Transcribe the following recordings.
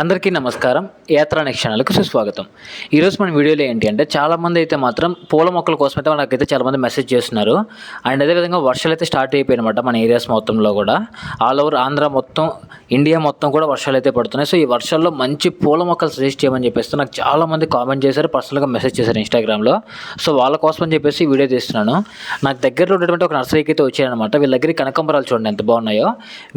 అందరికీ నమస్కారం. యాత్రా నెక్స్ట్ ఛానల్కి సుస్వాగతం. ఈరోజు మన వీడియోలో ఏంటి అంటే చాలామంది అయితే మాత్రం పూల మొక్కల కోసం అయితే మనకైతే చాలామంది మెసేజ్ చేస్తున్నారు. అండ్ అదేవిధంగా వర్షాలు అయితే స్టార్ట్ అయిపోయినమాట మన ఏరియాస్ మొత్తంలో కూడా. ఆల్ ఓవర్ ఆంధ్ర మొత్తం ఇండియా మొత్తం కూడా వర్షాలు అయితే పడుతున్నాయి. సో ఈ వర్షాల్లో మంచి పూల మొక్కలు సజెస్ట్ చేయమని చెప్పేసి నాకు చాలామంది కామెంట్ చేశారు పర్సనల్గా మెసేజ్ చేశారు ఇన్స్టాగ్రామ్లో. సో వాళ్ళ కోసం అని చెప్పేసి వీడియో తీస్తున్నాను. నాకు దగ్గరలో ఉన్నటువంటి ఒక నర్సరీకి అయితే వచ్చాయనమాట వీళ్ళ దగ్గర కనకంబరాలు చూడండి ఎంత బాగున్నాయో.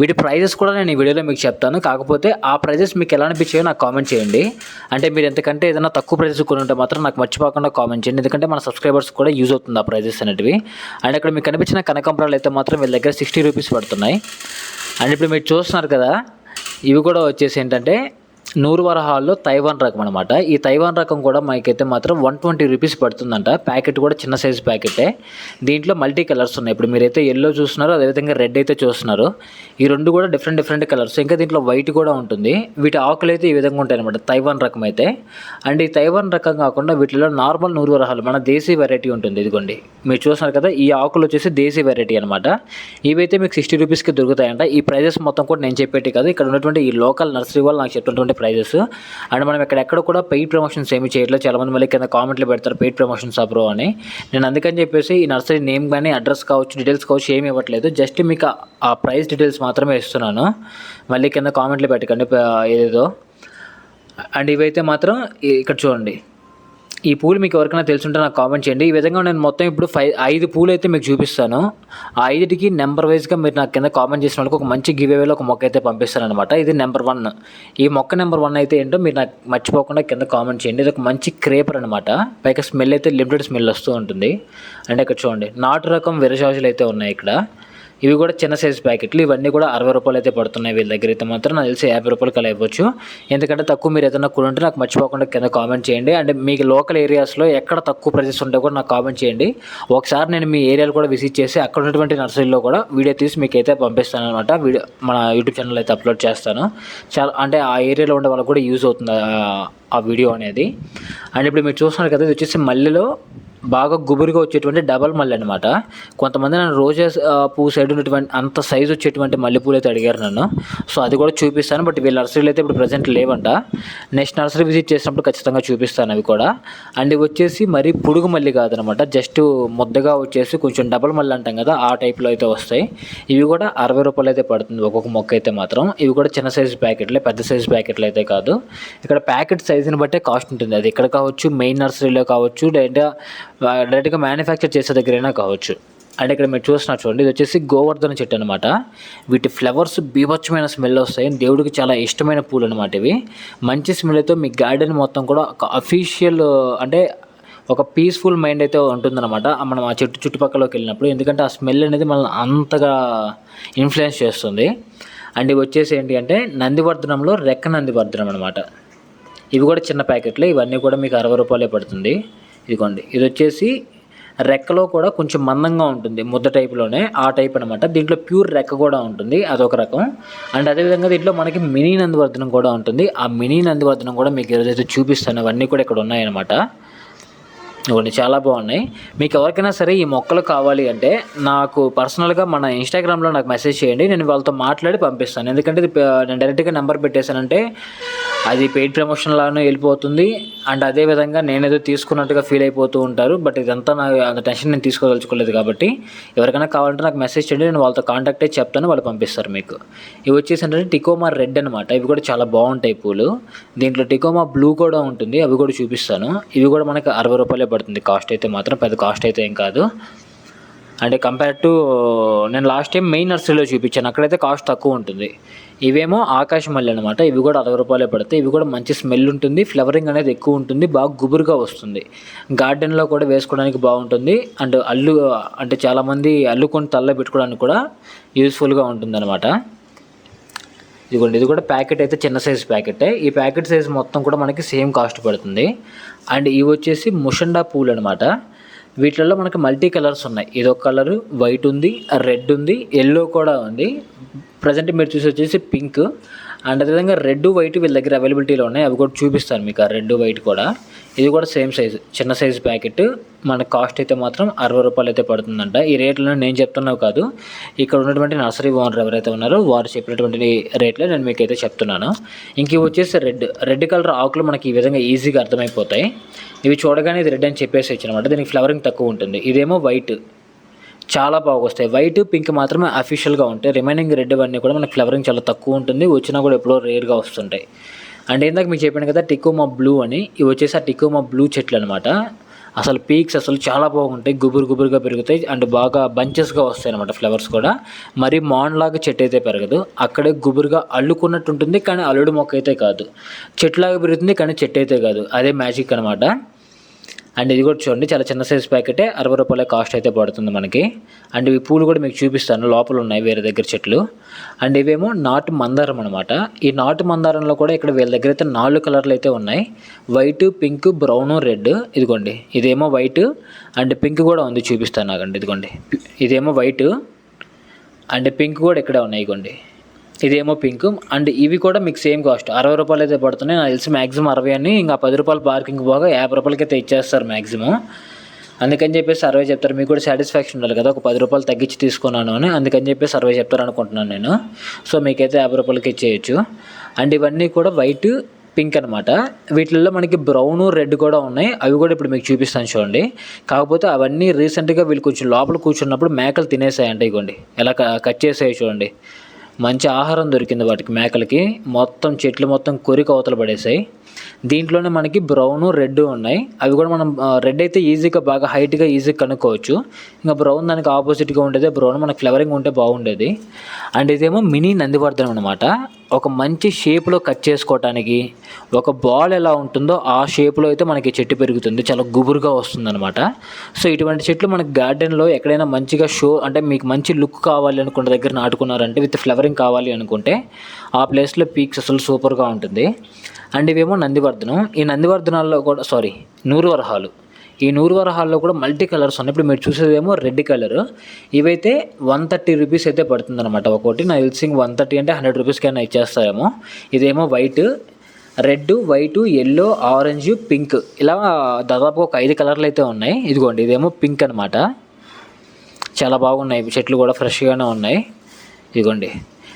వీటి ప్రైజెస్ కూడా నేను ఈ వీడియోలో మీకు చెప్తాను. కాకపోతే ఆ ప్రైజెస్ మీకు ఎలా అనిపించాయో నాకు కామెంట్ చేయండి. అంటే మీరు ఎంతకంటే ఏదైనా తక్కువ ప్రైజెస్ కొని ఉంటే మాత్రం నాకు మర్చిపోకుండా కామెంట్ చేయండి. ఎందుకంటే మన సబ్స్క్రైబర్స్ కూడా యూజ్ అవుతుంది ఆ ప్రైజెస్ అనేటివి. అండ్ అక్కడ మీకు కనిపించిన కనకంబరాలు అయితే మాత్రం వీళ్ళ దగ్గర సిక్స్టీ రూపీస్ పడుతున్నాయి. అండ్ ఇప్పుడు మీరు చూస్తున్నారు కదా ఇవి కూడా వచ్చేసి ఏంటంటే నూరు వరహాల్లో తైవాన్ రకం అనమాట ఈ తైవాన్ రకం కూడా మనకైతే మాత్రం వన్ ట్వంటీ రూపీస్ పడుతుందంట. ప్యాకెట్ కూడా చిన్న సైజ్ ప్యాకెటే. దీంట్లో మల్టీ కలర్స్ ఉన్నాయి. ఇప్పుడు మీరైతే ఎల్లో చూస్తున్నారు అదేవిధంగా రెడ్ అయితే చూస్తున్నారు. ఈ రెండు కూడా డిఫరెంట్ డిఫరెంట్ కలర్స్. ఇంకా దీంట్లో వైట్ కూడా ఉంటుంది. వీటి ఆకులు అయితే ఈ విధంగా ఉంటాయి అనమాట తైవాన్ రకం అయితే. అండ్ ఈ తైవాన్ రకం కాకుండా వీటిలో నార్మల్ నూరు వరహాలు మన దేశీ వెరైటీ ఉంటుంది. ఇదిగోండి. మీరు చూస్తున్నారు కదా ఈ ఆకులు వచ్చేసి దేశీ వెరైటీ అనమాట ఇవైతే మీకు సిక్స్టీ రూపీస్కి దొరుకుతాయంట. ఈ ప్రైజెస్ మొత్తం కూడా నేను చెప్పేటి కాదు. ఇక్కడ ఉన్నటువంటి ఈ లోకల్ నర్సరీ వాళ్ళు నాకు చెప్పినటువంటి ప్రైజెస్ అండ్ మనం ఇక్కడ ఎక్కడ కూడా పెయిడ్ ప్రమోషన్స్ ఏమి చేయట్లేదు. చాలామంది మళ్ళీ కింద కామెంట్లు పెడతారు పెయిడ్ ప్రమోషన్స్ అప్రో అని. నేను అందుకని చెప్పేసి ఈ నర్సరీ నేమ్ కానీ అడ్రస్ కావచ్చు డీటెయిల్స్ కావచ్చు ఏమి ఇవ్వట్లేదు. జస్ట్ మీకు ఆ- ప్రైస్ డీటెయిల్స్ మాత్రమే ఇస్తున్నాను. మళ్ళీ కింద కామెంట్లు పెట్టకండి ఏదేదో. అండ్ ఇవైతే మాత్రం ఇక్కడ చూడండి. ఈ పూలు మీకు ఎవరికైనా తెలుసుంటే నాకు కామెంట్ చేయండి. ఈ విధంగా నేను మొత్తం ఇప్పుడు ఫైవ్ ఐదు పూలు అయితే మీకు చూపిస్తాను. ఆ ఐదుటికి నెంబర్ వైజ్గా మీరు నాకు కింద కామెంట్ చేసిన వాళ్ళకి ఒక మంచి గివ్ అవేలో ఒక మొక్క అయితే పంపిస్తాను అనమాట ఇది నెంబర్ వన్ ఈ మొక్క నెంబర్ వన్ అయితే ఏంటో మీరు నాకు మర్చిపోకుండా కింద కామెంట్ చేయండి. ఇది ఒక మంచి క్రేపర్ అనమాట పైగా స్మెల్ అయితే లిమిటెడ్ స్మెల్ వస్తూ ఉంటుంది. అండ్ ఇక్కడ చూడండి నాటు రకం విరజాజులు అయితే ఉన్నాయి ఇక్కడ. ఇవి కూడా చిన్న సైజ్ ప్యాకెట్లు. ఇవన్నీ కూడా అరవై రూపాయలు అయితే పడుతున్నాయి వీళ్ళ దగ్గర. అయితే మాత్రం నాకు తెలిసి యాభై రూపాయలు కల ఇవ్వచ్చు. ఎందుకంటే తక్కువ మీరు ఏదైనా కొనుంటే నాకు మర్చిపోకుండా కింద కామెంట్ చేయండి. అండ్ మీకు లోకల్ ఏరియాస్లో ఎక్కడ తక్కువ ప్రైజెస్ ఉంటే కూడా నాకు కామెంట్ చేయండి. ఒకసారి నేను మీ ఏరియాలో కూడా విజిట్ చేసి అక్కడ ఉన్నటువంటి నర్సరీలో కూడా వీడియో తీసి మీకు అయితే పంపిస్తాను అనమాట వీడియో మన యూట్యూబ్ ఛానల్ అయితే అప్లోడ్ చేస్తాను. చాలా అంటే ఆ ఏరియాలో ఉండే వాళ్ళకి కూడా యూజ్ అవుతుంది ఆ- ఆ వీడియో అనేది. అండ్ ఇప్పుడు మీరు చూస్తున్నారు కదా ఇది వచ్చేసి మల్లెలో బాగా గుబురుగా వచ్చేటువంటి డబల్ మల్లె అనమాట కొంతమంది నన్ను రోజెస్ పూ సైడ్ ఉన్నటువంటి అంత సైజు వచ్చేటువంటి మల్లెపూలు అయితే అడిగారు నన్ను. సో అది కూడా చూపిస్తాను బట్ వీళ్ళ నర్సరీలు అయితే ఇప్పుడు ప్రజెంట్ లేవంట. నెక్స్ట్ నర్సరీ విజిట్ చేసినప్పుడు ఖచ్చితంగా చూపిస్తాను అవి కూడా. అండ్ ఇవి వచ్చేసి మరీ పుడుగు మల్లి కాదనమాట జస్ట్ ముద్దగా వచ్చేసి కొంచెం డబల్ మల్లి అంటాం కదా ఆ టైప్లో అయితే వస్తాయి. ఇవి కూడా అరవై రూపాయలు అయితే పడుతుంది ఒక్కొక్క మొక్క అయితే మాత్రం. ఇవి కూడా చిన్న సైజు ప్యాకెట్లే పెద్ద సైజు ప్యాకెట్లు అయితే కాదు. ఇక్కడ ప్యాకెట్ సైజుని బట్టే కాస్ట్ ఉంటుంది. అది ఇక్కడ కావచ్చు మెయిన్ నర్సరీలో కావచ్చు డైరెక్ట్గా డైరెక్ట్గా మ్యానుఫ్యాక్చర్ చేసే దగ్గరైనా కావచ్చు. అండ్ ఇక్కడ మీరు చూస్తున్నారు చూడండి ఇది వచ్చేసి గోవర్ధన చెట్టు అనమాట వీటి ఫ్లవర్స్ బీభత్సమైన స్మెల్ వస్తాయి. దేవుడికి చాలా ఇష్టమైన పూలు అనమాట ఇవి. మంచి స్మెల్తో మీ గార్డెన్ మొత్తం కూడా ఒక అఫీషియల్ అంటే ఒక పీస్ఫుల్ మైండ్ అయితే ఉంటుందన్నమాట. మనం ఆ చెట్టు చుట్టుపక్కలకి వెళ్ళినప్పుడు. ఎందుకంటే ఆ స్మెల్ అనేది మనల్ని అంతగా ఇన్ఫ్లుయెన్స్ చేస్తుంది. అండ్ ఇవి వచ్చేసి ఏంటి అంటే నందివర్ధనంలో రెక్క నందివర్ధనం అనమాట ఇవి కూడా చిన్న ప్యాకెట్లు ఇవన్నీ కూడా మీకు అరవై రూపాయలే పడుతుంది. ఇదిగోండి ఇది వచ్చేసి రెక్కలో కూడా కొంచెం మందంగా ఉంటుంది ముద్ద టైప్లోనే ఆ టైప్ అనమాట దీంట్లో ప్యూర్ రెక్క కూడా ఉంటుంది అదొక రకం. అండ్ అదేవిధంగా దీంట్లో మనకి మినీ నందివర్ధనం కూడా ఉంటుంది. ఆ మినీ నందివర్ధనం కూడా మీకు ఏదైతే చూపిస్తాను అవన్నీ కూడా ఇక్కడ ఉన్నాయన్నమాట ఇవన్నీ చాలా బాగున్నాయి. మీకు ఎవరికైనా సరే ఈ మొక్కలు కావాలి అంటే నాకు పర్సనల్గా మన ఇన్స్టాగ్రామ్లో నాకు మెసేజ్ చేయండి నేను వాళ్ళతో మాట్లాడి పంపిస్తాను. ఎందుకంటే ఇది నేను డైరెక్ట్గా నెంబర్ పెట్టేశానంటే అది పెయిడ్ ప్రమోషన్ లాగానే వెళ్ళిపోతుంది. అండ్ అదే విధంగా నేనేదో తీసుకున్నట్టుగా ఫీల్ అయిపోతూ ఉంటారు. బట్ ఇదంతా నా అంత టెన్షన్ నేను తీసుకోదలుచుకోలేదు కాబట్టి ఎవరికైనా కావాలంటే నాకు మెసేజ్ చేయండి. నేను వాళ్ళతో కాంటాక్ట్ అయ్యి చెప్తాను. వాళ్ళు పంపిస్తారు మీకు. ఇవి వచ్చేసి అంటే టికోమా రెడ్ అనమాట ఇవి కూడా చాలా బాగుంటాయి పూలు. దీంట్లో టికోమా బ్లూ కూడా ఉంటుంది. అవి కూడా చూపిస్తాను. ఇవి కూడా మనకి అరవై రూపాయలే పడుతుంది. కాస్ట్ అయితే మాత్రం పెద్ద కాస్ట్ అయితే ఏం కాదు. అంటే కంపేర్ టు నేను లాస్ట్ టైం మెయిన్ నర్సరీలో చూపించాను. అక్కడైతే కాస్ట్ తక్కువ ఉంటుంది. ఇవేమో ఆకాశమల్లి అనమాట ఇవి కూడా అరవై రూపాయలే పడతాయి. ఇవి కూడా మంచి స్మెల్ ఉంటుంది. ఫ్లవరింగ్ అనేది ఎక్కువ ఉంటుంది. బాగా గుబురుగా వస్తుంది. గార్డెన్లో కూడా వేసుకోవడానికి బాగుంటుంది. అండ్ అల్లు అంటే చాలామంది అల్లుకొని తల్ల పెట్టుకోవడానికి కూడా యూస్ఫుల్గా ఉంటుంది ఇదిగోండి ఇది కూడా ప్యాకెట్ అయితే చిన్న సైజ్ ప్యాకెటే ఈ ప్యాకెట్ సైజ్ మొత్తం కూడా మనకి సేమ్ కాస్ట్ పడుతుంది. అండ్ ఇవి వచ్చేసి ముషండా పూలు అనమాట వీటిల్లో మనకి మల్టీ కలర్స్ ఉన్నాయి. ఇదొక కలరు వైట్ ఉంది రెడ్ ఉంది ఎల్లో కూడా ఉంది. ప్రజెంట్ మీరు చూసి వచ్చేసి పింక్. అండ్ అదేవిధంగా రెడ్ వైట్ వీళ్ళ దగ్గర అవైలబిలిటీలో ఉన్నాయి. అవి కూడా చూపిస్తాను మీకు. ఆ రెడ్ వైట్ కూడా. ఇది కూడా సేమ్ సైజ్ చిన్న సైజ్ ప్యాకెట్. మన కాస్ట్ అయితే మాత్రం అరవై రూపాయలు అయితే పడుతుందంట. ఈ రేట్లను నేను చెప్తున్నావు కాదు. ఇక్కడ ఉన్నటువంటి నర్సరీ ఓనర్ ఎవరైతే ఉన్నారో వారు చెప్పినటువంటి రేట్లో నేను మీకు అయితే చెప్తున్నాను. ఇంక ఇవి వచ్చేసి రెడ్. రెడ్ కలర్ ఆకులు మనకి ఈ విధంగా ఈజీగా అర్థమైపోతాయి. ఇవి చూడగానే ఇది రెడ్ అని చెప్పేసి అనమాట దీనికి ఫ్లవరింగ్ తక్కువ ఉంటుంది. ఇదేమో వైట్. చాలా బాగా వస్తాయి వైట్ పింక్ మాత్రమే అఫీషియల్గా ఉంటాయి. రిమైనింగ్ రెడ్ అవన్నీ కూడా మనకి ఫ్లవరింగ్ చాలా తక్కువ ఉంటుంది. వచ్చినా కూడా ఎప్పుడో రేర్గా వస్తుంటాయి. అండ్ ఏందాక మీకు చెప్పాను కదా టికోమా బ్లూ అని. ఇవి వచ్చేసి ఆ టికోమా బ్లూ చెట్లు అనమాట అసలు పీక్స్ అసలు చాలా బాగుంటాయి. గుబురు గుబురుగా పెరుగుతాయి. అండ్ బాగా బంచెస్గా వస్తాయి అనమాట ఫ్లవర్స్ కూడా. మరి మాన్ లాగా చెట్టు అయితే పెరగదు. అక్కడే గుబురుగా అల్లుకున్నట్టు ఉంటుంది. కానీ అల్లుడు మొక్క అయితే కాదు. చెట్లాగా పెరుగుతుంది. కానీ చెట్టు అయితే కాదు. అదే మ్యాజిక్ అనమాట అండ్ ఇది కూడా చూడండి చాలా చిన్న సైజ్ ప్యాకెటే. అరవై రూపాయల కాస్ట్ అయితే పడుతుంది మనకి. అండ్ ఇవి పూలు కూడా మీకు చూపిస్తాను లోపల ఉన్నాయి వేరే దగ్గర చెట్లు. అండ్ ఇవేమో నాటు మందారం అనమాట ఈ నాటు మందారంలో కూడా ఇక్కడ వీళ్ళ దగ్గర అయితే నాలుగు కలర్లు అయితే ఉన్నాయి. వైట్ పింక్ బ్రౌన్ రెడ్ ఇదిగోండి ఇదేమో వైట్ అండ్ పింక్ కూడా ఉంది చూపిస్తాను నాకండి ఇదిగోండి. ఇదేమో వైట్ అండ్ పింక్ కూడా ఇక్కడే ఉన్నాయి ఇదిగోండి. ఇదేమో పింక్. అండ్ ఇవి కూడా మీకు సేమ్ కాస్ట్. అరవై రూపాయలు అయితే పడుతున్నాయి. నాకు తెలిసి మ్యాక్సిమం అరవై అని ఇంకా పది రూపాయలు పార్కింగ్ పోగా యాభై రూపాయలకి అయితే ఇచ్చేస్తారు మ్యాక్సిమం అందుకని చెప్పేసి అరవై చెప్తారు. మీకు కూడా సాటిస్ఫాక్షన్ ఉండాలి కదా. ఒక పది రూపాయలు తగ్గించి తీసుకున్నాను అని. అందుకని చెప్పేసి అరవై చెప్తారు అనుకుంటున్నాను నేను. సో మీకైతే యాభై రూపాయలకి ఇచ్చేయచ్చు. అండ్ ఇవన్నీ కూడా వైట్ పింక్ అనమాట వీటిల్లో మనకి బ్రౌన్ రెడ్ కూడా ఉన్నాయి. అవి కూడా ఇప్పుడు మీకు చూపిస్తాను చూడండి. కాకపోతే అవన్నీ రీసెంట్గా వీళ్ళు కొంచెం లోపల కూర్చున్నప్పుడు మేకలు తినేసాయంట ఇగోండి. ఎలా కట్ చేసాయి చూడండి. మంచి ఆహారం దొరికింది వాటికి మేకలకి. మొత్తం చెట్లు మొత్తం కొరికి అవతల పడేసాయి. దీంట్లోనే మనకి బ్రౌన్ రెడ్ ఉన్నాయి. అవి కూడా మనం రెడ్ అయితే ఈజీగా బాగా హైట్గా ఈజీగా కనుక్కోవచ్చు. ఇంకా బ్రౌన్ దానికి ఆపోజిట్గా ఉండేది. బ్రౌన్ మనకి ఫ్లవరింగ్ ఉంటే బాగుండేది. అండ్ ఇదేమో మినీ నందివర్ధనం అనమాట ఒక మంచి షేప్లో కట్ చేసుకోవటానికి ఒక బాల్ ఎలా ఉంటుందో ఆ షేప్లో అయితే మనకి చెట్టు పెరుగుతుంది. చాలా గుబురుగా వస్తుందన్నమాట. సో ఇటువంటి చెట్లు మనకి గార్డెన్లో ఎక్కడైనా మంచిగా షో అంటే మీకు మంచి లుక్ కావాలి అనుకున్న దగ్గర నాటుకున్నారంటే విత్ ఫ్లవరింగ్ కావాలి అనుకుంటే ఆ ప్లేస్లో పీక్స్ అసలు సూపర్గా ఉంటుంది. అండ్ ఇవేమో నందివర్ధనం. ఈ నందివర్ధనాల్లో కూడా సారీ నూరు వరహాలు. ఈ నూరు వరహాల్లో కూడా మల్టీ కలర్స్ ఉన్నాయి. ఇప్పుడు మీరు చూసేదేమో రెడ్ కలర్. ఇవైతే వన్ థర్టీ రూపీస్ అయితే పడుతుంది అనమాట ఒకటి నా తెలిసి వన్ థర్టీ అంటే హండ్రెడ్ రూపీస్ కైనా ఇచ్చేస్తారేమో. ఇదేమో white red white yellow orange pink. ఇలా దాదాపు ఒక ఐదు కలర్లు అయితే ఉన్నాయి. ఇదిగోండి ఇదేమో పింక్ అనమాట చాలా బాగున్నాయి. చెట్లు కూడా ఫ్రెష్గానే ఉన్నాయి. ఇదిగోండి.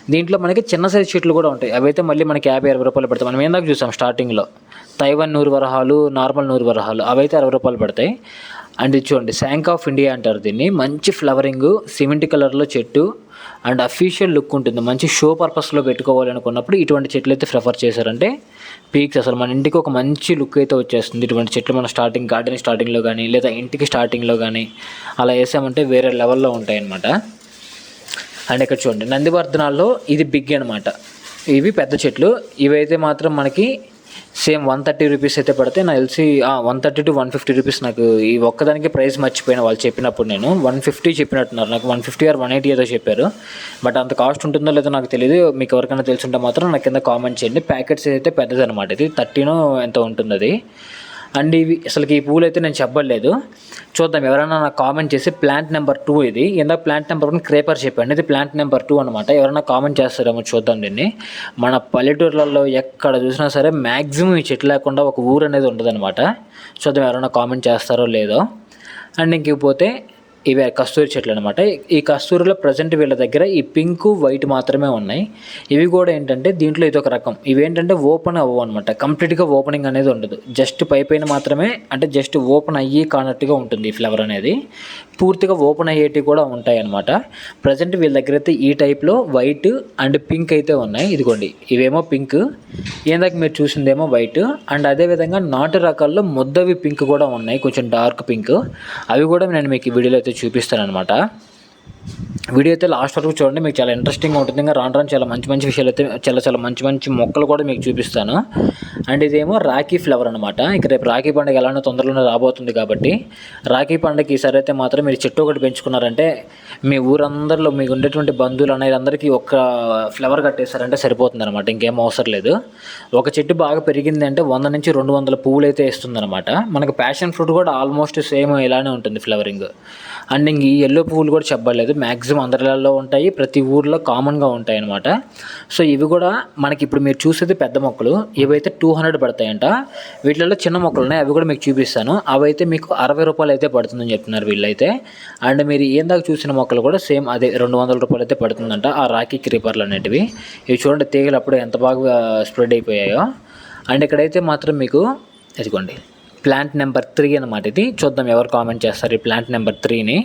దీంట్లో మనకి చిన్న సైజ్ చెట్లు కూడా ఉంటాయి. అవైతే మళ్ళీ మనకి యాభై అరవై రూపాయలు పడతాయి మనం ఏందాక చూసాం స్టార్టింగ్లో తైవన్ నూరు వరహాలు నార్మల్ నూరు వరహాలు అవైతే అరవై రూపాయలు పడతాయి. అండ్ చూడండి శాంక్ ఆఫ్ ఇండియా అంటారు దీన్ని. మంచి ఫ్లవరింగ్ సిమెంట్ కలర్లో చెట్టు. అండ్ అఫీషియల్ లుక్ ఉంటుంది. మంచి షో పర్పస్లో పెట్టుకోవాలి అనుకున్నప్పుడు ఇటువంటి చెట్లు అయితే ప్రిఫర్ చేశారంటే పీక్స్ అసలు మన ఇంటికి ఒక మంచి లుక్ అయితే వచ్చేస్తుంది. ఇటువంటి చెట్లు మన స్టార్టింగ్ గార్డెన్ స్టార్టింగ్లో కానీ లేదా ఇంటికి స్టార్టింగ్లో కానీ అలా వేసామంటే వేరే లెవెల్లో ఉంటాయి అన్నమాట అండ్ ఇక్కడ చూడండి నందివర్ధనాల్లో ఇది బిగ్ అనమాట ఇవి పెద్ద చెట్లు. ఇవైతే మాత్రం మనకి సేమ్ వన్ థర్టీ రూపీస్ అయితే పడితే నాకు తెలిసి one thirty to one fifty rupees నాకు ఈ ఒక్కదానికి ప్రైస్ మర్చిపోయిన వాళ్ళు చెప్పినప్పుడు నేను. వన్ ఫిఫ్టీ చెప్పినట్టున్నారు. నాకు one fifty or one eighty ఏదో చెప్పారు. బట్ అంత కాస్ట్ ఉంటుందో లేదో నాకు తెలియదు మీకు ఎవరికైనా తెలుసుంటే మాత్రం నాకు కింద కామెంట్ చేయండి. ప్యాకెట్స్ అయితే పెద్దది అనమాట ఇది థర్టీనో ఎంత ఉంటుంది అది అండ్ ఇవి అసలుకి ఈ పూలు అయితే నేను చెప్పలేదు. చూద్దాం ఎవరైనా నాకు కామెంట్ చేసి ప్లాంట్ నెంబర్ టూ ఇది. ఇందాక ప్లాంట్ నెంబర్ వన్ క్రేపర్ చెప్పండి ఇది ప్లాంట్ నెంబర్ టూ అనమాట ఎవరైనా కామెంట్ చేస్తారేమో చూద్దాం దీన్ని. మన పల్లెటూర్లలో ఎక్కడ చూసినా సరే మ్యాక్సిమం ఈ చెట్టు లేకుండా ఒక ఊరు అనేది ఉండదన్నమాట. చూద్దాం ఎవరైనా కామెంట్ చేస్తారో లేదో. అండ్ ఇంక పోతే ఇవి కస్తూరి చెట్లు అనమాట ఈ కస్తూరిలో ప్రజెంట్ వీళ్ళ దగ్గర ఈ పింక్ వైట్ మాత్రమే ఉన్నాయి. ఇవి కూడా ఏంటంటే దీంట్లో ఇది ఒక రకం. ఇవి ఏంటంటే ఓపెన్ అవ్వవు అనమాట కంప్లీట్గా ఓపెనింగ్ అనేది ఉండదు. జస్ట్ పై పైన మాత్రమే అంటే జస్ట్ ఓపెన్ అయ్యి కానట్టుగా ఉంటుంది ఈ ఫ్లవర్ అనేది. పూర్తిగా ఓపెన్ అయ్యేటివి కూడా ఉంటాయి అనమాట ప్రజెంట్ వీళ్ళ దగ్గర అయితే ఈ టైప్లో వైట్ అండ్ పింక్ అయితే ఉన్నాయి. ఇదిగోండి ఇవేమో పింక్ ఏందాక మీరు చూసిందేమో వైట్ అండ్ అదేవిధంగా నాటు రకాల్లో ముద్దవి పింక్ కూడా ఉన్నాయి. కొంచెం డార్క్ పింక్ అవి కూడా నేను మీకు వీడియోలో అయితే చూపిస్తాను అనమాట వీడియో అయితే లాస్ట్ వరకు చూడండి మీకు చాలా ఇంట్రెస్టింగ్గా ఉంటుంది. ఇంకా రాను రాను చాలా మంచి మంచి విషయాలు అయితే చాలా చాలా మంచి మంచి మొక్కలు కూడా మీకు చూపిస్తాను. అండ్ ఇదేమో రాఖీ ఫ్లవర్ అనమాట ఇక రేపు రాఖీ పండుగ ఎలానో తొందరలోనే రాబోతుంది కాబట్టి రాఖీ పండుగ ఈసారి అయితే మాత్రం మీరు చెట్టు ఒకటి పెంచుకున్నారంటే మీ ఊరందరిలో మీకు ఉండేటువంటి బంధువులు అనేది అందరికీ ఒక ఫ్లవర్ కట్టేశారంటే సరిపోతుంది అనమాట ఇంకేం అవసరం లేదు. ఒక చెట్టు బాగా పెరిగింది అంటే వంద నుంచి రెండు వందల పువ్వులు అయితే ఇస్తుంది అనమాట మనకు ప్యాషన్ ఫ్రూట్ కూడా ఆల్మోస్ట్ సేమ్ ఇలానే ఉంటుంది ఫ్లవరింగ్ అండ్ ఇంక ఈ ఎల్లో పువ్వులు కూడా చెప్పలేదు. మ్యాక్సిమం అందరిలో ఉంటాయి. ప్రతి ఊర్లో కామన్గా ఉంటాయి అనమాట సో ఇవి కూడా మనకి ఇప్పుడు మీరు చూసేది పెద్ద మొక్కలు. ఇవైతే టూ హండ్రెడ్ పడతాయంట. వీటిలో చిన్న మొక్కలు ఉన్నాయి. అవి కూడా మీకు చూపిస్తాను. అవి అయితే మీకు అరవై రూపాయలు అయితే పడుతుందని చెప్తున్నారు వీళ్ళైతే. అండ్ మీరు ఏందాక చూసిన మొక్కలు కూడా సేమ్ అదే రెండు వందల రూపాయలు అయితే పడుతుందంట. ఆ రాఖీ క్రీపర్లు అనేటివి. ఇవి చూడండి తీగలు అప్పుడు ఎంత బాగా స్ప్రెడ్ అయిపోయాయో. అండ్ ఇక్కడైతే మాత్రం మీకు ఇదిగోండి ప్లాంట్ నెంబర్ త్రీ అనమాట ఇది. చూద్దాం ఎవరు కామెంట్ చేస్తారు ఈ ప్లాంట్ నెంబర్ త్రీని.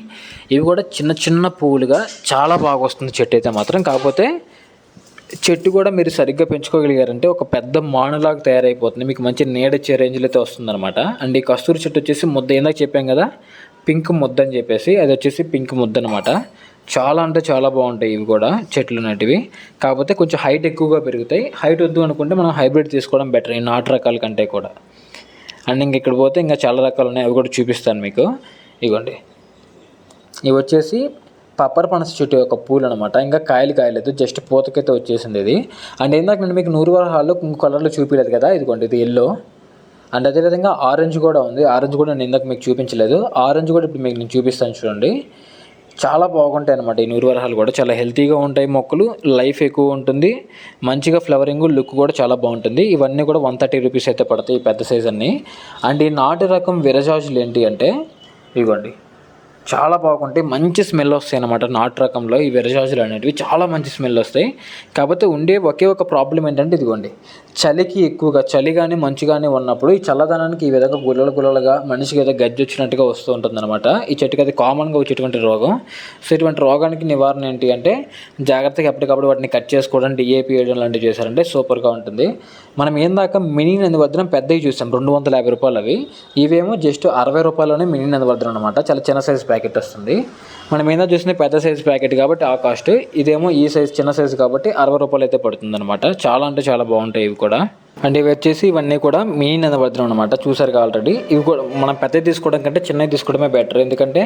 ఇవి కూడా చిన్న చిన్న పువ్వులుగా చాలా బాగా వస్తుంది చెట్టు అయితే మాత్రం. కాకపోతే చెట్టు కూడా మీరు సరిగ్గా పెంచుకోగలిగారంటే ఒక పెద్ద మానులాగా తయారైపోతుంది. మీకు మంచి నీడచ్చే రేంజ్లో అయితే వస్తుందన్నమాట. అండ్ ఈ కస్తూరి చెట్టు వచ్చేసి ముద్ద ఇందాక చెప్పాం కదా పింక్ ముద్ద అని చెప్పేసి అది వచ్చేసి పింక్ ముద్ద అనమాట చాలా అంటే చాలా బాగుంటాయి ఇవి కూడా చెట్లు నటివి కాకపోతే కొంచెం హైట్ ఎక్కువగా పెరుగుతాయి. హైట్ వద్దు అనుకుంటే మనం హైబ్రిడ్ తీసుకోవడం బెటర్ ఈ నాటు రకాల కంటే కూడా. అండ్ ఇంక ఇక్కడ పోతే ఇంకా చాలా రకాలు ఉన్నాయి అవి కూడా చూపిస్తాను మీకు. ఇవ్వండి ఇవి వచ్చేసి పప్పర పనస చెట్టు యొక్క పూలు అనమాట. ఇంకా కాయలు కాయలేదు జస్ట్ పూతకైతే వచ్చేసింది ఇది. అండ్ ఇందాక నేను మీకు నూరు వరహాల్లో ఇంకో కలర్లో చూపించలేదు కదా ఇదిగోండి ఇది ఎల్లో అండ్ అదేవిధంగా ఆరెంజ్ కూడా ఉంది. ఆరెంజ్ కూడా నేను ఇందాక మీకు చూపించలేదు. ఆరెంజ్ కూడా ఇప్పుడు మీకు నేను చూపిస్తాను చూడండి. చాలా బాగుంటాయి అనమాట ఈ నూరు వరహాలు కూడా. చాలా హెల్తీగా ఉంటాయి మొక్కలు. లైఫ్ ఎక్కువ ఉంటుంది. మంచిగా ఫ్లవరింగ్ లుక్ కూడా చాలా బాగుంటుంది. ఇవన్నీ కూడా వన్ థర్టీ రూపీస్ అయితే పడతాయి ఈ పెద్ద సైజ్ అన్ని. అండ్ ఈ నాటు రకం విరజాజులు ఏంటి అంటే ఇవ్వండి. చాలా బాగుంటాయి. మంచి స్మెల్ వస్తాయి అనమాట నాటు రకంలో. ఈ విరజాజులు అనేటివి చాలా మంచి స్మెల్ వస్తాయి. కాకపోతే ఉండే ఒకే ఒక ప్రాబ్లం ఏంటంటే ఇదిగోండి చలికి ఎక్కువగా చలి కానీ మంచు కానీ ఉన్నప్పుడు ఈ చల్లదనానికి ఈ విధంగా గుల్లలు గుల్లలుగా మనిషికి ఏదో గజ్జి వచ్చినట్టుగా వస్తూ ఉంటుంది అనమాట ఈ చెట్టుకి అది కామన్గా వచ్చేటువంటి రోగం. సో ఇటువంటి రోగానికి నివారణ ఏంటి అంటే జాగ్రత్తగా ఎప్పటికప్పుడు వాటిని కట్ చేసుకోవడం డిఏపి వేయడం లాంటివి చేశారంటే సూపర్గా ఉంటుంది. మనం ఏందాక మినీ మినీ నందివర్ధనం పెద్దవి చూసాం రెండు వందల యాభై రూపాయలు అవి. ఇవేమో జస్ట్ అరవై రూపాయలనే మినీ నందివర్ధనం అనమాట చాలా చిన్న సైజ్ ప్యాకెట్ వస్తుంది. మనం ఏందో చూసిన పెద్ద సైజ్ ప్యాకెట్ కాబట్టి ఆ కాస్ట్. ఇదేమో ఈ సైజ్ చిన్న సైజ్ కాబట్టి అరవై రూపాయలు అయితే పడుతుంది అనమాట చాలా అంటే చాలా బాగుంటాయి ఇవి కూడా. అండ్ ఇవి వచ్చేసి ఇవన్నీ కూడా మినీ నందివర్ధనం అనమాట చూసారు ఆల్రెడీ. ఇవి కూడా మనం పెద్దవి తీసుకోవడం కంటే చిన్నవి తీసుకోవడమే బెటర్. ఎందుకంటే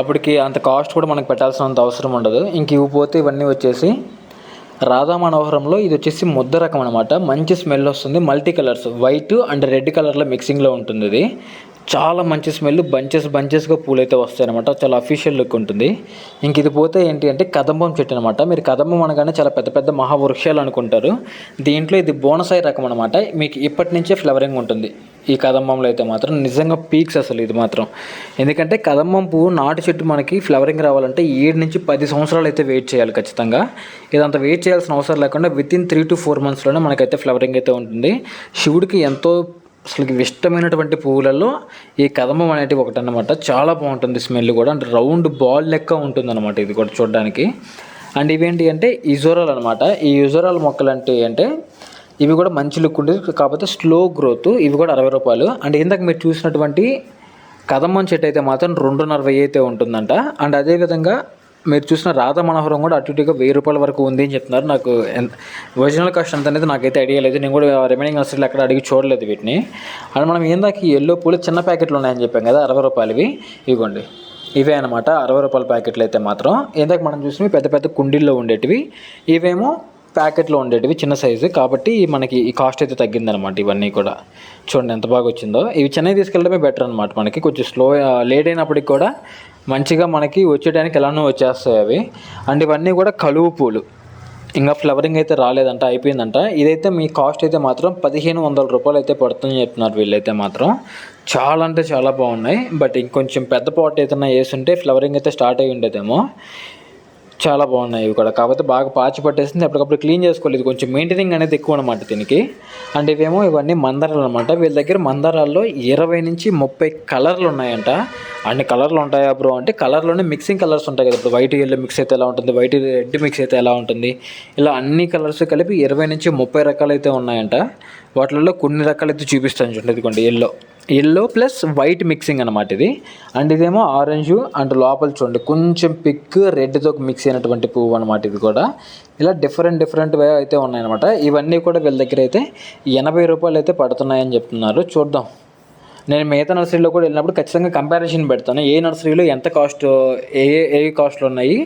అప్పటికి అంత కాస్ట్ కూడా మనకు పెట్టాల్సినంత అవసరం ఉండదు. ఇంక ఇవి పోతే ఇవన్నీ వచ్చేసి రాధా మనోహరంలో ఇది వచ్చేసి ముద్ద రకం అనమాట మంచి స్మెల్ వస్తుంది. Multi colours. White and red కలర్లో మిక్సింగ్లో ఉంటుంది ఇది. చాలా మంచి స్మెల్ బంచెస్ బంచెస్గా పూలు అయితే వస్తాయన్నమాట. చాలా అఫీషియల్ లుక్ ఉంటుంది. ఇంక ఇది పోతే ఏంటి అంటే కదంబం చెట్టు అనమాట మీరు కదంబం అనగానే చాలా పెద్ద పెద్ద మహావృక్షాలు అనుకుంటారు. దీంట్లో ఇది బోనసాయి రకం అనమాట మీకు ఇప్పటి నుంచే ఫ్లవరింగ్ ఉంటుంది. ఈ కదంబంలో అయితే మాత్రం నిజంగా పీక్స్ అసలు ఇది మాత్రం. ఎందుకంటే కదంబం పువ్వు నాటు చెట్టు మనకి ఫ్లవరింగ్ రావాలంటే ఏడు నుంచి పది సంవత్సరాలు అయితే వెయిట్ చేయాలి ఖచ్చితంగా. ఇదంతా వెయిట్ చేయాల్సిన అవసరం లేకుండా within three to four మంత్స్లోనే మనకైతే ఫ్లవరింగ్ అయితే ఉంటుంది. శివుడికి ఎంతో అసలుకి ఇష్టమైనటువంటి పువ్వులలో ఈ కదమం అనేది ఒకటి అనమాట చాలా బాగుంటుంది స్మెల్ కూడా. అంటే రౌండ్ బాల్ లెక్క ఉంటుంది అనమాట ఇది కూడా చూడడానికి. అండ్ ఇవేంటి అంటే ఇజోరాల్ అనమాట ఈ ఇజోరాల్ మొక్కలు అంటే అంటే ఇవి కూడా మంచి లుక్ ఉంటుంది కాకపోతే స్లో గ్రోత్ ఇవి కూడా అరవై రూపాయలు. అండ్ ఇందాక మీరు చూసినటువంటి కదమ్మం చెట్టు అయితే మాత్రం రెండున్నర వెయ్యి అయితే ఉంటుందంట. అండ్ అదేవిధంగా మీరు చూసిన రాధా మనోహరం కూడా అటు ఇటుగా వెయ్యి రూపాయల వరకు ఉంది అని చెప్తున్నారు. నాకు ఒరిజినల్ కాస్ట్ ఎంత అనేది నాకైతే ఐడియా లేదు. నేను కూడా రిమైనింగ్ నర్సరీలు ఎక్కడ అడిగి చూడలేదు వీటిని. అండ్ మనం ఏందాక ఎల్లో పూలు చిన్న ప్యాకెట్లు ఉన్నాయని చెప్పాం కదా అరవై రూపాయలవి. ఇవ్వండి. ఇవే అనమాట అరవై రూపాయల ప్యాకెట్లు అయితే మాత్రం. ఏందాక మనం చూసినవి పెద్ద పెద్ద కుండీల్లో ఉండేటివి. ఇవేమో ప్యాకెట్లో ఉండేటివి చిన్న సైజు. కాబట్టి మనకి ఈ కాస్ట్ అయితే తగ్గిందనమాట ఇవన్నీ కూడా. చూడండి ఎంత బాగా వచ్చిందో. ఇవి చెన్నై తీసుకెళ్ళడమే బెటర్ అనమాట మనకి. కొంచెం స్లో లేట్ అయినప్పటికి కూడా మంచిగా మనకి వచ్చేటానికి ఎలానో వచ్చేస్తాయి అవి. అండ్ ఇవన్నీ కూడా కలువు పూలు. ఇంకా ఫ్లవరింగ్ అయితే రాలేదంట అయిపోయిందంట. ఇదైతే మీ కాస్ట్ అయితే మాత్రం పదిహేను వందల రూపాయలు అయితే పడుతుందని చెప్తున్నారు వీళ్ళైతే మాత్రం. చాలా అంటే చాలా బాగున్నాయి. బట్ ఇంకొంచెం పెద్ద పాట్ ఏదైనా వేసుంటే ఫ్లవరింగ్ అయితే స్టార్ట్ అయ్యి ఉండేదేమో. చాలా బాగున్నాయి ఇవి కూడా. కాకపోతే బాగా పాచి పట్టేసింది. అప్పటికప్పుడు క్లీన్ చేసుకోలేదు. కొంచెం మెయింటెనింగ్ అనేది ఎక్కువ అనమాట దీనికి. అండ్ ఇవేమో ఇవన్నీ మందారాలు అనమాట వీళ్ళ దగ్గర మందారాల్లో ఇరవై నుంచి ముప్పై కలర్లు ఉన్నాయంట. అన్ని కలర్లు ఉంటాయా బ్రో? అంటే కలర్లోనే మిక్సింగ్ కలర్స్ ఉంటాయి కదా ఇప్పుడు వైట్ ఎల్లో మిక్స్ అయితే ఎలా ఉంటుంది? వైట్ రెడ్ మిక్స్ అయితే ఎలా ఉంటుంది? ఇలా అన్ని కలర్స్ కలిపి ఇరవై నుంచి ముప్పై రకాలు అయితే ఉన్నాయంట. వాటిల్లో కొన్ని రకాలు అయితే చూపిస్తాను చూడండి. ఇదిగోండి yellow yellow plus white mixing అనమాట ఇది. అండ్ ఇదేమో ఆరెంజ్ అండ్ లోపల చూడండి కొంచెం పిక్ రెడ్తో మిక్స్ అయినటువంటి పువ్వు అనమాట ఇది కూడా. ఇలా డిఫరెంట్ డిఫరెంట్ వే అయితే ఉన్నాయన్నమాట. ఇవన్నీ కూడా వీళ్ళ దగ్గర అయితే ఎనభై రూపాయలు అయితే పడుతున్నాయని చెప్తున్నారు. చూద్దాం. నేను మిగతా నర్సరీలో కూడా వెళ్ళినప్పుడు ఖచ్చితంగా కంపారిజన్ పెడతాను. ఏ నర్సరీలో ఎంత కాస్ట్ ఏ ఏ కాస్ట్లు ఉన్నాయి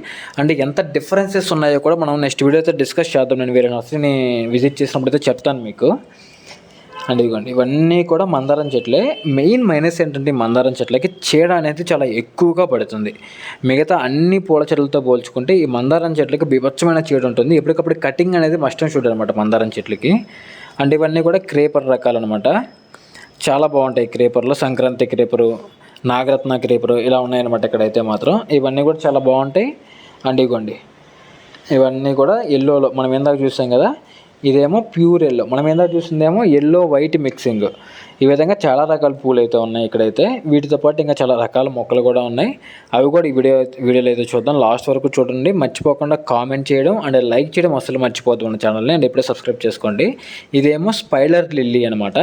అండ్ ఎంత డిఫరెన్సెస్ ఉన్నాయో కూడా మనం నెక్స్ట్ వీడియో అయితే డిస్కస్ చేద్దాం. నేను వేరే నర్సరీని విజిట్ చేసినప్పుడు అయితే చెప్తాను మీకు. అండ్ ఇదిగోండి ఇవన్నీ కూడా మందారం చెట్లే. మెయిన్ మైనస్ ఏంటంటే మందారం చెట్లకి చీడ అనేది చాలా ఎక్కువగా పడుతుంది. మిగతా అన్ని పూల చెట్లతో పోల్చుకుంటే ఈ మందారం చెట్లకి బీభత్సమైన చీడ ఉంటుంది. ఎప్పటికప్పుడు కటింగ్ అనేది మస్ట్ అండ్ అనమాట మందారం చెట్లకి. అండ్ ఇవన్నీ కూడా క్రేపర్ రకాలు అనమాట చాలా బాగుంటాయి క్రేపర్లు. సంక్రాంతి క్రేపరు నాగరత్న క్రేపరు ఇలా ఉన్నాయన్నమాట ఇక్కడైతే మాత్రం. ఇవన్నీ కూడా చాలా బాగుంటాయి. అండ్ ఇగోండి ఇవన్నీ కూడా ఎల్లోలో మనం ఇందాక చూసాం కదా ఇదేమో ప్యూర్ ఎల్లో. మనం ఇందాక చూసిందేమో ఎల్లో వైట్ మిక్సింగ్. ఈ విధంగా చాలా రకాల పూలు అయితే ఉన్నాయి ఇక్కడైతే. వీటితో పాటు ఇంకా చాలా రకాల మొక్కలు కూడా ఉన్నాయి. అవి కూడా ఈ వీడియో వీడియోలో అయితే చూద్దాం. లాస్ట్ వరకు చూడండి. మర్చిపోకుండా కామెంట్ చేయడం అండ్ లైక్ చేయడం అసలు మర్చిపోద్దు మన ఛానల్ని అండ్ ఇప్పుడే సబ్స్క్రైబ్ చేసుకోండి. ఇదేమో స్పైడర్ లిల్లీ అనమాట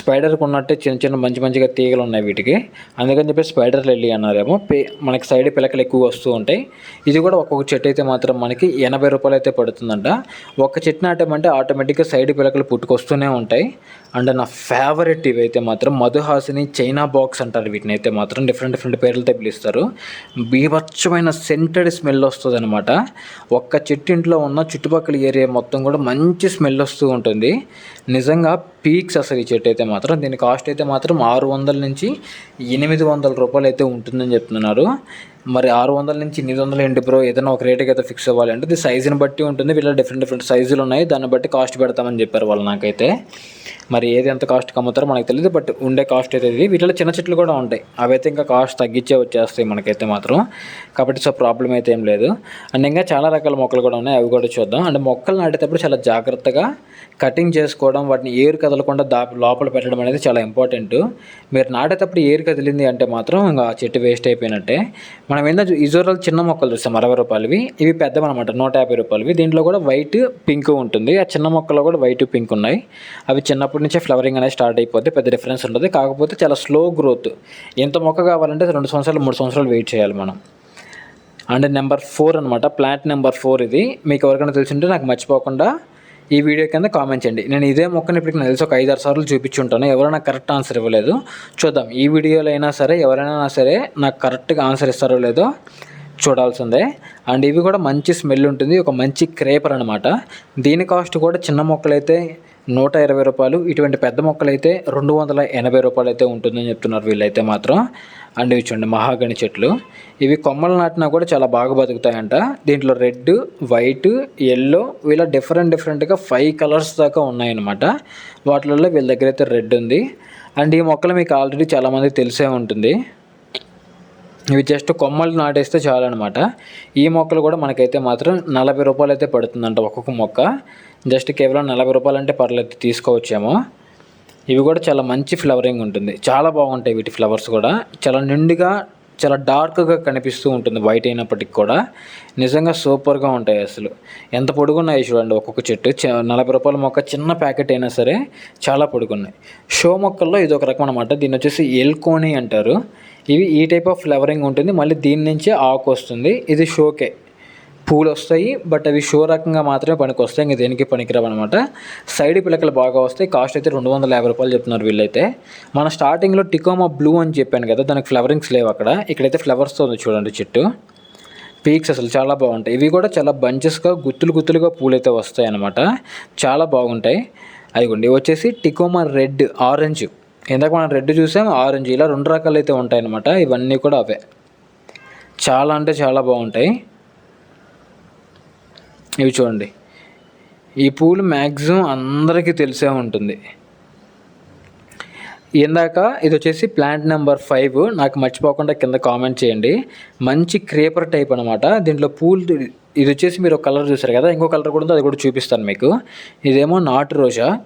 స్పైడర్కి ఉన్నట్టే చిన్న చిన్న మంచి మంచిగా తీగలు ఉన్నాయి వీటికి. అందుకని చెప్పి స్పైడర్ లిల్లీ అన్నారేమో. పే మనకి సైడ్ పిలకలు ఎక్కువ వస్తూ ఉంటాయి. ఇది కూడా ఒక్కొక్క చెట్టు అయితే మాత్రం మనకి ఎనభై రూపాయలు అయితే పడుతుందంట. ఒక్క చెట్టు నాటామంటే ఆటోమేటిక్గా సైడ్ పిలకలు పుట్టుకొస్తూనే ఉంటాయి. అండ్ నా ఫేవరెట్ ఇవైతే మాత్రం మధుహాసిని చైనా బాక్స్ అంటారు. వీటిని అయితే మాత్రం డిఫరెంట్ డిఫరెంట్ పేర్లతో పిలుస్తారు. బీభత్సమైన సెంటెడ్ స్మెల్ వస్తుంది అనమాట ఒక్క చెట్టు ఇంట్లో ఉన్న చుట్టుపక్కల ఏరియా మొత్తం కూడా మంచి స్మెల్ వస్తూ ఉంటుంది. నిజంగా పీక్స్ అసలు ఈ చెట్టు అయితే మాత్రం దీని కాస్ట్ అయితే మాత్రం ఆరు వందల నుంచి ఎనిమిది వందల రూపాయలు అయితే ఉంటుందని చెప్తున్నారు. మరి ఆరు వందల నుంచి ఎనిమిది వందలు ఏంటి బ్రో ఏదైనా ఒక రేటుకి అయితే ఫిక్స్ అవ్వాలి అంటే ఇది సైజుని బట్టి ఉంటుంది. వీళ్ళ డిఫరెంట్ డిఫరెంట్ సైజులు ఉన్నాయి. దాన్ని బట్టి కాస్ట్ పెడతామని చెప్పారు వాళ్ళు నాకైతే. మరి ఏది ఎంత కాస్ట్కి అమ్ముతారో మనకు తెలియదు బట్ ఉండే కాస్ట్ అయితే ఇది వీటిలో చిన్న చెట్లు కూడా ఉంటాయి. అవి అయితే ఇంకా కాస్ట్ తగ్గించే వచ్చేస్తాయి మనకైతే మాత్రం. కాబట్టి సో ప్రాబ్లం అయితే ఏం లేదు. అండ్ ఇంకా చాలా రకాల మొక్కలు కూడా ఉన్నాయి అవి కూడా చూద్దాం. అంటే మొక్కలు నాటేటప్పుడు చాలా జాగ్రత్తగా కటింగ్ చేసుకోవడం వాటిని ఏరు కదలకుండా దా లోపల పెట్టడం అనేది చాలా ఇంపార్టెంట్ మీరు నాటేటప్పుడు ఏరు కదిలింది అంటే మాత్రం ఇంకా ఆ చెట్టు వేస్ట్ అయిపోయినట్టే. మనం ఏంటంటే ఇజోరల్ చిన్న మొక్కలు చూస్తాం అరవై రూపాయలవి. ఇవి పెద్దవన్నమాట నూట యాభై రూపాయలవి. దీంట్లో కూడా వైట్ పింక్ ఉంటుంది. ఆ చిన్న మొక్కలో కూడా వైట్ పింక్ ఉన్నాయి. అవి చిన్నప్పుడు ఇప్పటి నుంచే ఫ్లవరింగ్ అనేది స్టార్ట్ అయిపోతే పెద్ద డిఫరెన్స్ ఉండదు. కాకపోతే చాలా స్లో గ్రోత్. ఎంత మొక్క కావాలంటే రెండు సంవత్సరాలు మూడు సంవత్సరాలు వెయిట్ చేయాలి మనం. అండ్ నెంబర్ ఫోర్ అనమాట ప్లాంట్ నెంబర్ ఫోర్ ఇది. మీకు ఎవరికైనా తెలిసింటే నాకు మర్చిపోకుండా ఈ వీడియో కింద కామెంట్ చేయండి. నేను ఇదే మొక్కని ఇప్పటికి నాకు తెలిసి ఒక ఐదు ఆరు సార్లు చూపించుంటాను. ఎవరైనా కరెక్ట్ ఆన్సర్ ఇవ్వలేదు. చూద్దాం ఈ వీడియోలో అయినా సరే ఎవరైనా సరే నాకు కరెక్ట్గా ఆన్సర్ ఇస్తారో లేదో చూడాల్సిందే. అండ్ ఇవి కూడా మంచి స్మెల్ ఉంటుంది. ఒక మంచి క్రేపర్ అనమాట దీని కాస్ట్ కూడా చిన్న మొక్కలైతే నూట ఇరవై రూపాయలు. ఇటువంటి పెద్ద మొక్కలు అయితే రెండు వందల ఎనభై రూపాయలు అయితే ఉంటుందని చెప్తున్నారు వీళ్ళైతే మాత్రం. అండ్ ఇవి చూడండి మహాగణి చెట్లు. ఇవి కొమ్మలు నాటినా కూడా చాలా బాగా బతుకుతాయంట. దీంట్లో రెడ్ వైట్ ఎల్లో వీళ్ళ డిఫరెంట్ డిఫరెంట్గా ఫైవ్ కలర్స్ దాకా ఉన్నాయన్నమాట. వాటిల్లో వీళ్ళ దగ్గర అయితే రెడ్ ఉంది. అండ్ ఈ మొక్కలు మీకు ఆల్రెడీ చాలామందికి తెలిసే ఉంటుంది. ఇవి జస్ట్ కొమ్మలు నాటేస్తే చాలు అనమాట ఈ మొక్కలు కూడా మనకైతే మాత్రం నలభై రూపాయలు అయితే పడుతుందంట ఒక్కొక్క మొక్క. జస్ట్ కేవలం నలభై రూపాయలు అంటే పర్లేదు తీసుకోవచ్చేమో. ఇవి కూడా చాలా మంచి ఫ్లవరింగ్ ఉంటుంది. చాలా బాగుంటాయి వీటి ఫ్లవర్స్ కూడా. చాలా నిండుగా చాలా డార్క్గా కనిపిస్తూ ఉంటుంది వైట్ అయినప్పటికి కూడా. నిజంగా సూపర్గా ఉంటాయి అసలు. ఎంత పొడుగున్నాయి చూడండి ఒక్కొక్క చెట్టు. నలభై రూపాయల మొక్క చిన్న ప్యాకెట్ అయినా సరే చాలా పొడుగున్నాయి. షో మొక్కల్లో ఇది ఒక రకం అనమాట దీన్ని వచ్చేసి ఎల్కోని అంటారు. ఇవి ఈ టైప్ ఆఫ్ ఫ్లవరింగ్ ఉంటుంది. మళ్ళీ దీని నుంచే ఆకు వస్తుంది. ఇది షోకే. పూలు వస్తాయి బట్ అవి షో రకంగా మాత్రమే పనికి వస్తాయి ఇంకా దేనికి పనికిరావు అనమాట సైడ్ పిలకలు బాగా వస్తాయి. కాస్ట్ అయితే రెండు వందల యాభై రూపాయలు చెప్తున్నారు వీళ్ళైతే. మన స్టార్టింగ్లో టికోమా బ్లూ అని చెప్పాను కదా దానికి ఫ్లవరింగ్స్ లేవు అక్కడ. ఇక్కడైతే ఫ్లవర్స్తో ఉంది చూడండి చెట్టు. పీక్స్ అసలు చాలా బాగుంటాయి. ఇవి కూడా చాలా బంచెస్గా గుత్తులు గుత్తులుగా పూలు అయితే వస్తాయి అనమాట చాలా బాగుంటాయి. అదిగోండి వచ్చేసి టికోమా రెడ్ ఆరెంజ్. ఇందాక మనం రెడ్ చూసాం ఆరెంజ్ ఇలా రెండు రకాలు అయితే ఉంటాయన్నమాట. ఇవన్నీ కూడా అవే. చాలా అంటే చాలా బాగుంటాయి. ఇవి చూడండి. ఈ పూలు మ్యాక్సిమం అందరికీ తెలిసే ఉంటుంది. ఇందాక ఇది వచ్చేసి ప్లాంట్ నెంబర్ ఫైవ్. నాకు మర్చిపోకుండా కింద కామెంట్ చేయండి. మంచి క్రేపర్ టైప్ అనమాట దీంట్లో పూలు ఇది వచ్చేసి మీరు ఒక కలర్ చూసారు కదా ఇంకో కలర్ కూడా ఉందో అది కూడా చూపిస్తాను మీకు. ఇదేమో నాటు రోజా.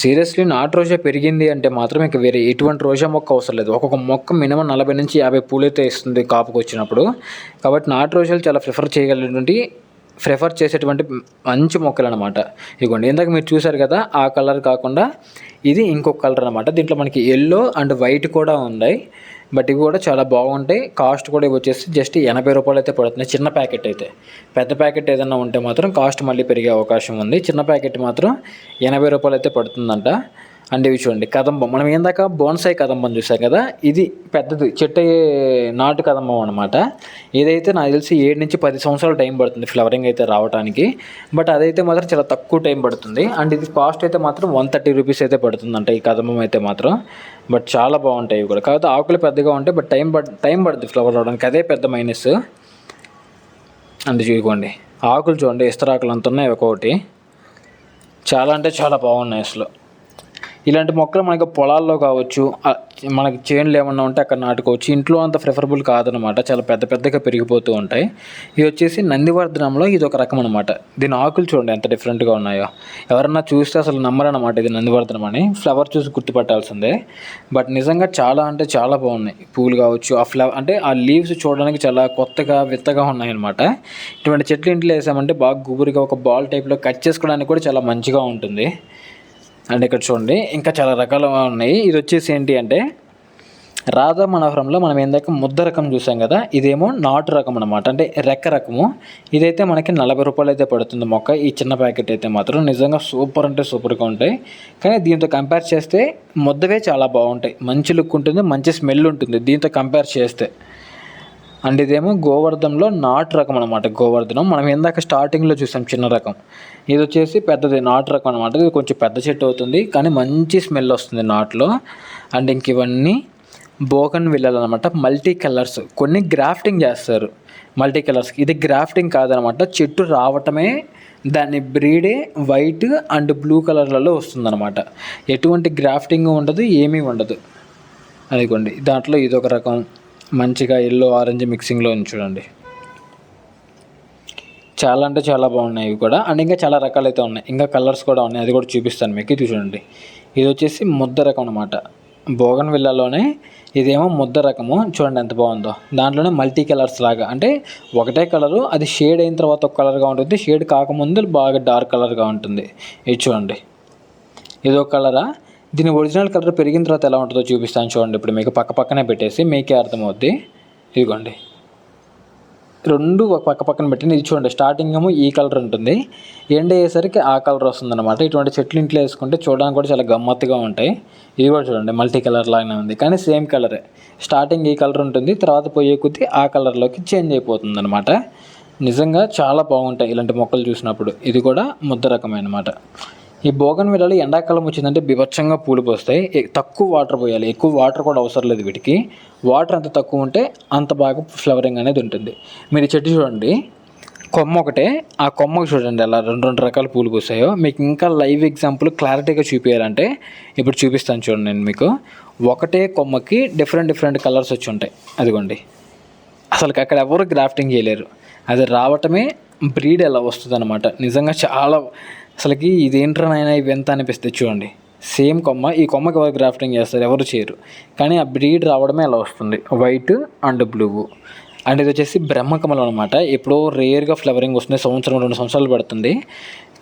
సీరియస్లీ నాటు రోజా పెరిగింది అంటే మాత్రం ఇంకా వేరే ఎటువంటి రోజా మొక్క అవసరం లేదు. ఒక్కొక్క మొక్క మినిమం నలభై నుంచి యాభై పూలైతే ఇస్తుంది కాపుకి వచ్చినప్పుడు. కాబట్టి నాటు రోజాలు చాలా ప్రిఫర్ చేయగలిగినటువంటి ప్రిఫర్ చేసేటువంటి మంచి మొక్కలు అనమాట ఇదిగోండి ఇందాక మీరు చూసారు కదా ఆ కలర్ కాకుండా ఇది ఇంకొక కలర్ అనమాట దీంట్లో మనకి ఎల్లో అండ్ వైట్ కూడా ఉన్నాయి. బట్ ఇవి కూడా చాలా బాగుంటాయి. కాస్ట్ కూడా ఇవి వచ్చేసి జస్ట్ ఎనభై రూపాయలు అయితే పడుతున్నాయి. చిన్న ప్యాకెట్ అయితే. పెద్ద ప్యాకెట్ ఏదైనా ఉంటే మాత్రం కాస్ట్ మళ్ళీ పెరిగే అవకాశం ఉంది. చిన్న ప్యాకెట్ మాత్రం ఎనభై రూపాయలు అయితే పడుతుందంట. అంటే ఇవి చూడండి కదంబం. మనం ఏందాక బోన్సాయి కదంబం చూసాం కదా ఇది పెద్దది చెట్టు నాటు కదంబం అనమాట ఇదైతే నాకు తెలిసి ఏడు నుంచి పది సంవత్సరాలు టైం పడుతుంది ఫ్లవరింగ్ అయితే రావడానికి బట్ అదైతే మాత్రం చాలా తక్కువ టైం పడుతుంది. అండ్ ఇది కాస్ట్ అయితే మాత్రం వన్ థర్టీ రూపీస్ అయితే పడుతుంది అంటే ఈ కదంబం అయితే మాత్రం. బట్ చాలా బాగుంటాయి ఇవి కూడా. కాకపోతే ఆకులు పెద్దగా ఉంటాయి బట్ టైం పడ్ టైం పడుతుంది ఫ్లవర్ రావడానికి. అదే పెద్ద మైనస్. అంటే చూసుకోండి ఆకులు చూడండి ఇస్తరాకులు అంత ఉన్నాయి ఒక్కొక్కటి. చాలా అంటే చాలా బాగున్నాయి అసలు. ఇలాంటి మొక్కలు మనకి పొలాల్లో కావచ్చు మనకి చేనులు ఏమన్నా ఉంటే అక్కడ నాటుకోవచ్చు. ఇంట్లో అంత ప్రిఫరబుల్ కాదనమాట. చాలా పెద్ద పెద్దగా పెరిగిపోతూ ఉంటాయి. ఇది వచ్చేసి నందివర్ధనంలో ఇది ఒక రకం అనమాట దీని ఆకులు చూడండి ఎంత డిఫరెంట్గా ఉన్నాయో. ఎవరన్నా చూస్తే అసలు నమ్మరనమాట ఇది నందివర్ధనం అని. ఫ్లవర్ చూసి గుర్తుపట్టాల్సిందే. బట్ నిజంగా చాలా అంటే చాలా బాగున్నాయి. పూలు కావచ్చు ఆ ఫ్లవర్ అంటే ఆ లీవ్స్ చూడడానికి చాలా కొత్తగా విత్తగా ఉన్నాయి అనమాట ఇటువంటి చెట్లు ఇంట్లో వేసామంటే బాగా గుబురుగా ఒక బాల్ టైప్లో కట్ చేసుకోవడానికి కూడా చాలా మంచిగా ఉంటుంది. అండ్ ఇక్కడ చూడండి ఇంకా చాలా రకాలు ఉన్నాయి. ఇది వచ్చేసి ఏంటి అంటే రాధా మనోహరంలో మనం ఏందాక ముద్ద రకం చూసాం కదా ఇదేమో నాటు రకం అనమాట అంటే రెక్క రకము. ఇదైతే మనకి నలభై రూపాయలు అయితే పడుతుంది మొక్క. ఈ చిన్న ప్యాకెట్ అయితే మాత్రం నిజంగా సూపర్ అంటే సూపర్గా ఉంటాయి. కానీ దీంతో కంపేర్ చేస్తే ముద్దవే చాలా బాగుంటాయి. మంచి లుక్ ఉంటుంది మంచి స్మెల్ ఉంటుంది దీంతో కంపేర్ చేస్తే. అండ్ ఇదేమో గోవర్ధంలో నాటు రకం అనమాట గోవర్ధనం. మనం ఇందాక స్టార్టింగ్లో చూసాం చిన్న రకం. ఇది వచ్చేసి పెద్దది నాటు రకం అనమాట ఇది కొంచెం పెద్ద చెట్టు అవుతుంది కానీ మంచి స్మెల్ వస్తుంది నాటులో. అండ్ ఇంక ఇవన్నీ బోగన్ వెళ్ళాలన్నమాట మల్టీ కలర్స్ కొన్ని గ్రాఫ్టింగ్ చేస్తారు మల్టీ కలర్స్ ఇది గ్రాఫ్టింగ్ కాదనమాట చెట్టు రావటమే దాని బ్రీడే వైట్ అండ్ బ్లూ కలర్లలో వస్తుందన్నమాట. ఎటువంటి గ్రాఫ్టింగ్ ఉండదు ఏమీ ఉండదు. అదిగోండి దాంట్లో ఇదొక రకం. మంచిగా ఎల్లో ఆరెంజ్ మిక్సింగ్లో ఉంది చూడండి. చాలా అంటే చాలా బాగున్నాయి ఇవి కూడా. అండ్ ఇంకా చాలా రకాలు అయితే ఉన్నాయి. ఇంకా కలర్స్ కూడా ఉన్నాయి. అది కూడా చూపిస్తాను మీకు. ఇది చూడండి. ఇది వచ్చేసి ముద్ద రకం అనమాట బోగన్ విల్లాలోనే ఇదేమో ముద్ద రకము. చూడండి ఎంత బాగుందో. దాంట్లోనే మల్టీ కలర్స్ లాగా. అంటే ఒకటే కలరు అది షేడ్ అయిన తర్వాత ఒక కలర్గా ఉంటుంది. షేడ్ కాకముందు బాగా డార్క్ కలర్గా ఉంటుంది. ఇది చూడండి. ఇదో కలరా? దీని ఒరిజినల్ కలర్ పెరిగిన తర్వాత ఎలా ఉంటుందో చూపిస్తాను చూడండి. ఇప్పుడు మీకు పక్క పక్కనే పెట్టేసి మీకే అర్థమవుద్ది. ఇదిగోండి. రెండు ఒక పక్క పక్కన పెట్టిన ఇది చూడండి స్టార్టింగ్ ఏమో ఈ కలర్ ఉంటుంది. ఎండ్ అయ్యేసరికి ఆ కలర్ వస్తుంది అనమాట ఇటువంటి చెట్లు ఇంట్లో వేసుకుంటే చూడడానికి కూడా చాలా గమ్మత్తుగా ఉంటాయి. ఇది కూడా చూడండి మల్టీ కలర్ లాగానే ఉంది. కానీ సేమ్ కలరే స్టార్టింగ్ ఈ కలర్ ఉంటుంది తర్వాత పోయే కొద్దీ ఆ కలర్లోకి చేంజ్ అయిపోతుంది అనమాట నిజంగా చాలా బాగుంటాయి ఇలాంటి మొక్కలు చూసినప్పుడు. ఇది కూడా ముద్ద రకమైన అనమాట ఈ బోగన్ విల్లలు ఎండాకాలం వచ్చిందంటే బీభత్సంగా పూలు పోస్తాయి. తక్కువ వాటర్ పోయాలి. ఎక్కువ వాటర్ కూడా అవసరం లేదు వీటికి. వాటర్ ఎంత తక్కువ ఉంటే అంత బాగా ఫ్లవరింగ్ అనేది ఉంటుంది. మీరు చెట్టు చూడండి. కొమ్మ ఒకటే. ఆ కొమ్మకు చూడండి అలా రెండు రెండు రకాల పూలు పూసాయో మీకు ఇంకా లైవ్ ఎగ్జాంపుల్ క్లారిటీగా చూపించాలంటే ఇప్పుడు చూపిస్తాను చూడండి నేను మీకు. ఒకటే కొమ్మకి డిఫరెంట్ డిఫరెంట్ కలర్స్ వచ్చి ఉంటాయి. అదిగోండి. అసలు అక్కడ ఎవరు గ్రాఫ్టింగ్ చేయలేరు. అది రావటమే బ్రీడ్ ఎలా వస్తుంది అనమాట నిజంగా చాలా అసలుకి ఇదేంట్రా నాయన? ఇవి ఎంత అనిపిస్తుంది చూడండి. సేమ్ కొమ్మ ఈ కొమ్మకి ఎవరు గ్రాఫ్టింగ్ చేస్తారు ఎవరు చేయరు. కానీ ఆ బ్రీడ్ రావడమే అలా వస్తుంది. White and blue. అండ్ ఇది వచ్చేసి బ్రహ్మకమలం అనమాట ఎప్పుడో రేర్గా ఫ్లవరింగ్ వస్తుంది. సంవత్సరం రెండు సంవత్సరాలు పడుతుంది.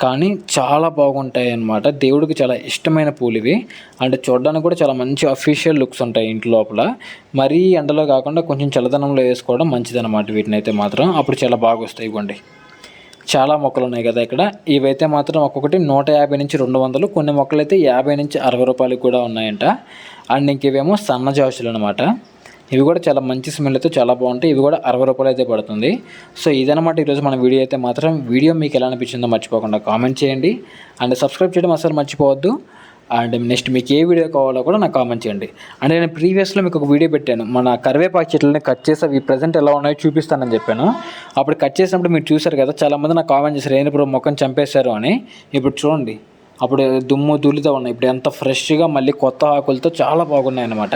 కానీ చాలా బాగుంటాయి అన్నమాట. దేవుడికి చాలా ఇష్టమైన పూలు ఇవి అండ్ చూడడానికి కూడా చాలా మంచి అఫీషియల్ లుక్స్ ఉంటాయి ఇంటి లోపల. మరీ ఎండలో కాకుండా కొంచెం చల్లదనంలో వేసుకోవడం మంచిదన్నమాట వీటిని అయితే మాత్రం. అప్పుడు చాలా బాగా వస్తాయి ఇవ్వండి. చాలా మొక్కలు ఉన్నాయి కదా ఇక్కడ. ఇవైతే మాత్రం ఒక్కొక్కటి నూట యాభై నుంచి రెండు వందలు కొన్ని మొక్కలు అయితే యాభై నుంచి అరవై రూపాయలు కూడా ఉన్నాయంట. అండ్ ఇంకేవేమో సన్నజాసులు అనమాట ఇవి కూడా చాలా మంచి స్మెల్ అయితే చాలా బాగుంటాయి. ఇవి కూడా అరవై రూపాయలు అయితే పడుతుంది. సో ఇదనమాట ఈరోజు మన వీడియో అయితే మాత్రం. వీడియో మీకు ఎలా అనిపించిందో మర్చిపోకుండా కామెంట్ చేయండి. అండ్ సబ్స్క్రైబ్ చేయడం అసలు మర్చిపోవద్దు. అండ్ నెక్స్ట్ మీకు ఏ వీడియో కావాలో కూడా నాకు కామెంట్ చేయండి. అండ్ నేను ప్రీవియస్లో మీకు ఒక వీడియో పెట్టాను. మన కరివేపాకు చెట్లని కట్ చేసి అవి ప్రజెంట్ ఎలా ఉన్నాయో చూపిస్తానని చెప్పాను. అప్పుడు కట్ చేసినప్పుడు మీరు చూశారు కదా చాలామంది నాకు కామెంట్ చేశారు ఏంటి ఇప్పుడు మొక్కను చంపేశారు అని. ఇప్పుడు చూడండి. అప్పుడు దుమ్ము ధూళితో ఉన్నాయి. ఇప్పుడు ఎంత ఫ్రెష్గా మళ్ళీ కొత్త ఆకులతో చాలా బాగున్నాయి అనమాట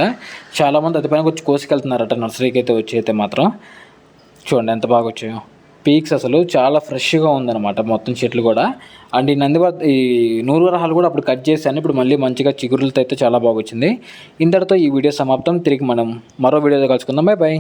చాలామంది అది పైన వచ్చి కోసుకెళ్తున్నారట నర్సరీకి అయితే వచ్చి అయితే మాత్రం. చూడండి ఎంత బాగా వచ్చాయో. పీక్స్ అసలు చాలా ఫ్రెష్గా ఉందన్నమాట మొత్తం చెట్లు కూడా. అండ్ ఈ నందివా ఈ నూరు వరహాలు కూడా అప్పుడు కట్ చేశాను. ఇప్పుడు మళ్ళీ మంచిగా చిగురులతో అయితే చాలా బాగా వచ్చింది ఇంతటితో ఈ వీడియో సమాప్తం. తిరిగి మనం మరో వీడియోతో కలుసుకుందాం. Bye bye